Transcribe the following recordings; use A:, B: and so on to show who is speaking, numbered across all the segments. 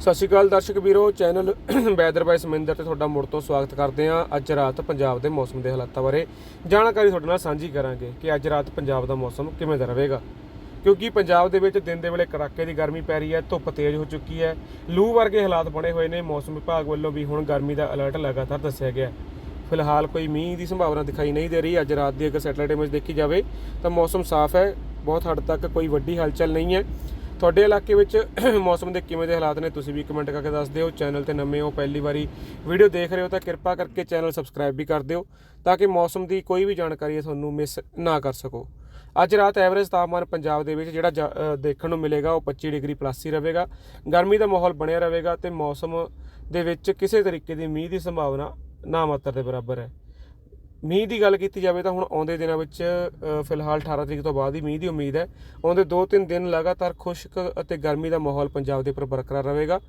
A: ਸਤਿ ਸ਼੍ਰੀ ਅਕਾਲ ਦਰਸ਼ਕ ਵੀਰੋ, ਚੈਨਲ ਵੈਦਰ ਬਾਈ ਸਮਿੰਦਰ ਤੇ ਤੁਹਾਡਾ ਮੁੜ ਤੋਂ ਸਵਾਗਤ ਕਰਦੇ ਹਾਂ। ਅੱਜ ਰਾਤ ਪੰਜਾਬ ਦੇ ਮੌਸਮ ਦੇ ਹਾਲਾਤਾਂ ਬਾਰੇ ਜਾਣਕਾਰੀ ਤੁਹਾਡੇ ਨਾਲ ਸਾਂਝੀ ਕਰਾਂਗੇ ਕਿ ਅੱਜ ਰਾਤ ਪੰਜਾਬ ਦਾ ਮੌਸਮ ਕਿਵੇਂ ਦਾ ਰਹੇਗਾ। ਕਿਉਂਕਿ ਪੰਜਾਬ ਦੇ ਵਿੱਚ ਦਿਨ ਦੇ ਵੇਲੇ ਕੜਾਕੇ ਦੀ ਗਰਮੀ ਪੈ ਰਹੀ ਹੈ, ਧੁੱਪ ਤੇਜ਼ ਹੋ ਚੁੱਕੀ ਹੈ। ਲੂ ਵਰਗੇ ਹਾਲਾਤ ਬਣੇ ਹੋਏ ਨੇ, ਮੌਸਮ ਵਿਭਾਗ ਵੱਲੋਂ ਵੀ ਹੁਣ ਗਰਮੀ ਦਾ ਅਲਰਟ ਲਗਾਤਾਰ ਦੱਸਿਆ ਗਿਆ ਫਿਲਹਾਲ ਕੋਈ ਮੀਂਹ ਦੀ ਸੰਭਾਵਨਾ ਦਿਖਾਈ ਨਹੀਂ ਦੇ ਰਹੀ। ਅੱਜ ਰਾਤ ਦੀ ਅਗਰ ਸੈਟੇਲਾਈਟ ਇਮੇਜ ਦੇਖੀ ਜਾਵੇ ਤਾਂ ਮੌਸਮ ਸਾਫ਼ ਹੈ, ਬਹੁਤ ਹੱਦ ਤੱਕ ਕੋਈ ਵੱਡੀ ਹਲਚਲ ਨਹੀਂ ਹੈ। ਤੁਹਾਡੇ ਇਲਾਕੇ ਵਿੱਚ ਮੌਸਮ ਦੇ ਕਿਵੇਂ ਦੇ ਹਾਲਾਤ ਨੇ, ਤੁਸੀਂ ਵੀ ਕਮੈਂਟ ਕਰਕੇ ਦੱਸ ਦਿਓ। ਚੈਨਲ ਤੇ ਨਵੇਂ ਹੋ, ਪਹਿਲੀ ਵਾਰੀ ਵੀਡੀਓ ਦੇਖ ਰਹੇ ਹੋ ਤਾਂ ਕਿਰਪਾ ਕਰਕੇ ਚੈਨਲ ਸਬਸਕ੍ਰਾਈਬ ਵੀ ਕਰ ਦਿਓ ਤਾਂ ਕਿ ਮੌਸਮ ਦੀ ਕੋਈ ਵੀ ਜਾਣਕਾਰੀ ਤੁਹਾਨੂੰ ਮਿਸ ਨਾ ਕਰ ਸਕੋ। ਅੱਜ ਰਾਤ ਐਵਰੇਜ ਤਾਪਮਾਨ ਪੰਜਾਬ ਦੇ ਵਿੱਚ ਜਿਹੜਾ ਜਾ- ਦੇਖਣ ਨੂੰ ਮਿਲੇਗਾ ਉਹ 25 ਡਿਗਰੀ ਪਲੱਸ ਹੀ ਰਹੇਗਾ। ਗਰਮੀ ਦਾ ਮਾਹੌਲ ਬਣਿਆ ਰਹੇਗਾ ਤੇ ਮੌਸਮ ਦੇ ਵਿੱਚ ਕਿਸੇ ਤਰੀਕੇ ਦੀ ਮੀਂਹ ਦੀ ਸੰਭਾਵਨਾ ਨਾ ਮਾਤਰ ਦੇ ਬਰਾਬਰ ਹੈ। ਮੀਂਹ ਦੀ ਗੱਲ ਕੀਤੀ ਜਾਵੇ ਤਾਂ ਹੁਣ ਆਉਂਦੇ ਦਿਨਾਂ ਵਿੱਚ ਫਿਲਹਾਲ 18 ਤਰੀਕ ਤੋਂ ਬਾਅਦ ਹੀ ਮੀਂਹ ਦੀ ਉਮੀਦ ਹੈ। ਆਉਂਦੇ 2-3 ਦਿਨ ਲਗਾਤਾਰ ਖੁਸ਼ਕ ਅਤੇ ਗਰਮੀ ਦਾ ਮਾਹੌਲ ਪੰਜਾਬ ਦੇ ਉੱਪਰ ਬਰਕਰਾਰ ਰਹੇਗਾ।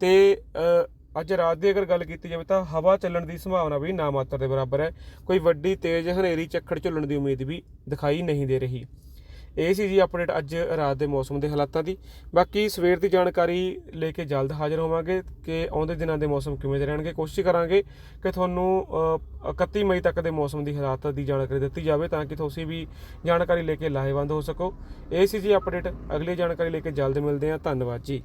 A: ਤੇ ਅੱਜ ਰਾਤ ਦੀ ਅਗਰ ਗੱਲ ਕੀਤੀ ਜਾਵੇ ਤਾਂ ਹਵਾ ਚੱਲਣ ਦੀ ਸੰਭਾਵਨਾ ਵੀ ਨਾ ਮਾਤਰ ਦੇ ਬਰਾਬਰ ਹੈ। ਕੋਈ ਵੱਡੀ ਤੇਜ਼ ਹਨੇਰੀ ਝੱਖੜ ਝੁੱਲਣ ਦੀ ਉਮੀਦ ਵੀ ਦਿਖਾਈ ਨਹੀਂ ਦੇ ਰਹੀ। ਇਹ ਸੀ ਜੀ ਅਪਡੇਟ ਅੱਜ ਰਾਤ ਦੇ ਮੌਸਮ ਦੇ ਹਾਲਾਤਾਂ ਦੀ। ਬਾਕੀ ਸਵੇਰ ਦੀ ਜਾਣਕਾਰੀ ਲੈ ਕੇ ਜਲਦ ਹਾਜ਼ਰ ਹੋਵਾਂਗੇ ਕਿ ਆਉਂਦੇ ਦਿਨਾਂ ਦੇ ਮੌਸਮ ਕਿਵੇਂ ਦੇ ਰਹਿਣਗੇ। ਕੋਸ਼ਿਸ਼ ਕਰਾਂਗੇ ਕਿ ਤੁਹਾਨੂੰ ਅ, 31 ਮਈ ਤੱਕ ਦੇ ਮੌਸਮ ਦੀ ਹਾਲਾਤ ਦੀ ਜਾਣਕਾਰੀ ਦਿੱਤੀ ਜਾਵੇ ਤਾਂ ਕਿ ਤੁਸੀਂ ਵੀ ਜਾਣਕਾਰੀ ਲੈ ਕੇ ਲਾਹੇਵੰਦ ਹੋ ਸਕੋ। ਇਹ ਸੀ ਜੀ ਅਪਡੇਟ ਅਗਲੀ ਜਾਣਕਾਰੀ ਲੈ ਕੇ ਜਲਦ ਮਿਲਦੇ ਹਾਂ। ਧੰਨਵਾਦ ਜੀ।